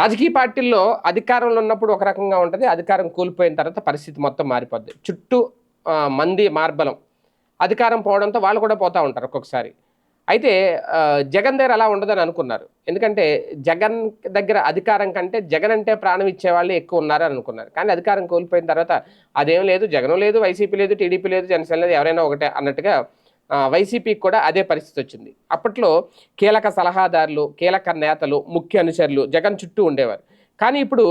రాజకీయ పార్టీల్లో అధికారంలో ఉన్నప్పుడు ఒక రకంగా ఉంటుంది. అధికారం కోల్పోయిన తర్వాత పరిస్థితి మొత్తం మారిపోద్ది. చుట్టూ మంది మార్బలం అధికారం పోవడంతో వాళ్ళు కూడా పోతూ ఉంటారు ఒక్కొక్కసారి. అయితే జగన్ దగ్గర అలా ఉండదని అనుకున్నారు. ఎందుకంటే జగన్ దగ్గర అధికారం కంటే జగన్ అంటే ప్రాణం ఇచ్చేవాళ్ళు ఎక్కువ ఉన్నారని అనుకున్నారు. కానీ అధికారం కోల్పోయిన తర్వాత అదేం లేదు జగన్ లేదు వైసీపీ లేదు టీడీపీ లేదు జనసేన లేదు ఎవరైనా ఒకటే అన్నట్టుగా వైసీపీకి కూడా అదే పరిస్థితి వచ్చింది. అప్పట్లో కీలక సలహాదారులు కీలక నేతలు ముఖ్య అనుచరులు జగన్ చుట్టూ ఉండేవారు. కానీ ఇప్పుడు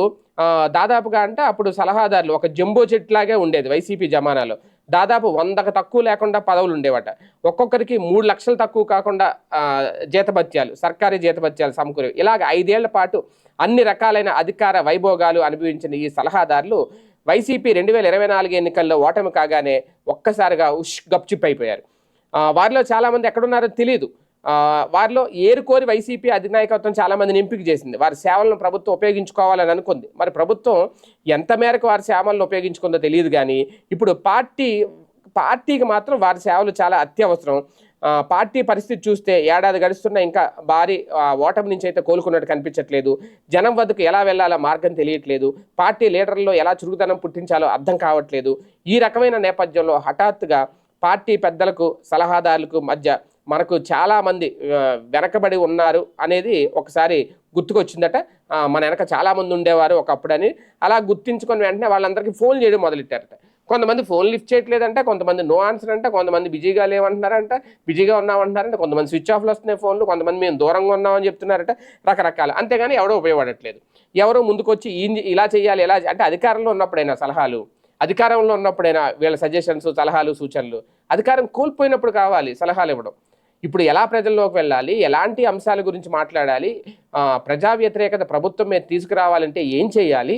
దాదాపుగా అంటే అప్పుడు సలహాదారులు ఒక జంబో చెట్లాగే ఉండేది వైసీపీ జమానాలో. దాదాపు వందకు తక్కువ లేకుండా పదవులు ఉండేవట. ఒక్కొక్కరికి మూడు లక్షలు తక్కువ కాకుండా జీతభత్యాలు సర్కారీ జీతభత్యాలు సమకూరేవి. ఇలాగ ఐదేళ్ళ పాటు అన్ని రకాలైన అధికార వైభోగాలు అనుభవించిన ఈ సలహాదారులు వైసీపీ రెండు వేల ఇరవై నాలుగు ఎన్నికల్లో ఓటమి కాగానే ఒక్కసారిగా ఉష్ గప్చిప్ అయిపోయారు. వారిలో చాలామంది ఎక్కడున్నారో తెలియదు వారిలో ఏరుకోరి వైసీపీ అధినాయకత్వం చాలామందిని ఎంపిక చేసింది. వారి సేవలను ప్రభుత్వం ఉపయోగించుకోవాలని అనుకుంది. మరి ప్రభుత్వం ఎంత మేరకు వారి సేవలను ఉపయోగించుకుందో తెలియదు కానీ ఇప్పుడు పార్టీ పార్టీకి మాత్రం వారి సేవలు చాలా అత్యవసరం. పార్టీ పరిస్థితి చూస్తే ఏడాది గడుస్తున్నా ఇంకా భారీ ఓటమి నుంచి అయితే కోలుకున్నట్టు కనిపించట్లేదు. జనం వద్దకు ఎలా వెళ్ళాలో మార్గం తెలియట్లేదు. పార్టీ లీడర్లో ఎలా చురుకుదనం పుట్టించాలో అర్థం కావట్లేదు. ఈ రకమైన నేపథ్యంలో హఠాత్తుగా పార్టీ పెద్దలకు సలహాదారులకు మధ్య మనకు చాలామంది వెనకబడి ఉన్నారు అనేది ఒకసారి గుర్తుకొచ్చిందట. మన వెనక చాలామంది ఉండేవారు ఒకప్పుడని. అలా గుర్తించుకొని వెంటనే వాళ్ళందరికీ ఫోన్ చేయడం మొదలెట్టారట. కొంతమంది ఫోన్ లిఫ్ట్ చేయట్లేదంట కొంతమంది నో ఆన్సర్ అంట కొంతమంది బిజీగా లేవంటున్నారంట బిజీగా ఉన్నామంటున్నారంట కొంతమంది స్విచ్ ఆఫ్లో వస్తున్నాయి ఫోన్లు కొంతమంది మేము దూరంగా ఉన్నామని చెప్తున్నారట రకరకాల. అంతేగాని ఎవడో ఉపయోగపడట్లేదు. ఎవరో ముందుకొచ్చి ఇలా చేయాలి ఎలా అంటే అధికారంలో ఉన్నప్పుడైనా సలహాలు అధికారంలో ఉన్నప్పుడైనా వీళ్ళ సజెషన్స్ సలహాలు సూచనలు అధికారం కోల్పోయినప్పుడు కావాలి సలహాలు ఇవ్వడం. ఇప్పుడు ఎలా ప్రజల్లోకి వెళ్ళాలి ఎలాంటి అంశాల గురించి మాట్లాడాలి ప్రజా వ్యతిరేకత ప్రభుత్వం మీద తీసుకురావాలంటే ఏం చేయాలి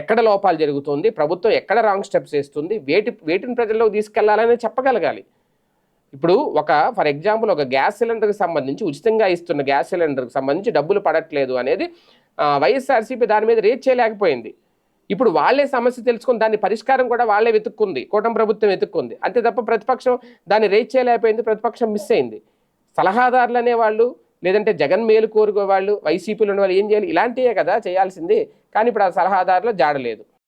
ఎక్కడ లోపాలు జరుగుతుంది ప్రభుత్వం ఎక్కడ రాంగ్ స్టెప్స్ వేస్తుంది వేటి వేటిని ప్రజల్లోకి తీసుకెళ్ళాలనే చెప్పగలగాలి. ఇప్పుడు ఒక ఫర్ ఎగ్జాంపుల్ ఒక గ్యాస్ సిలిండర్కి సంబంధించి ఉచితంగా ఇస్తున్న గ్యాస్ సిలిండర్కి సంబంధించి డబ్బులు పడట్లేదు అనేది వైఎస్ఆర్సీపీ దాని మీద రేట్ చేయలేకపోయింది. ఇప్పుడు వాళ్ళే సమస్య తెలుసుకుని దాని పరిష్కారం కూడా వాళ్ళే వెతుక్కుంది కూటమి ప్రభుత్వం వెతుక్కుంది. అంతే తప్ప ప్రతిపక్షం దాన్ని రేట్ చేయలేకపోయింది ప్రతిపక్షం మిస్ అయింది. సలహాదారులు అనేవాళ్ళు లేదంటే జగన్ మేలు కోరుకోవాళ్ళు వైసీపీలో ఉన్న వాళ్ళు ఏం చేయాలి? ఇలాంటివే కదా చేయాల్సింది. కానీ ఇప్పుడు ఆ సలహాదారులు జాడలేదు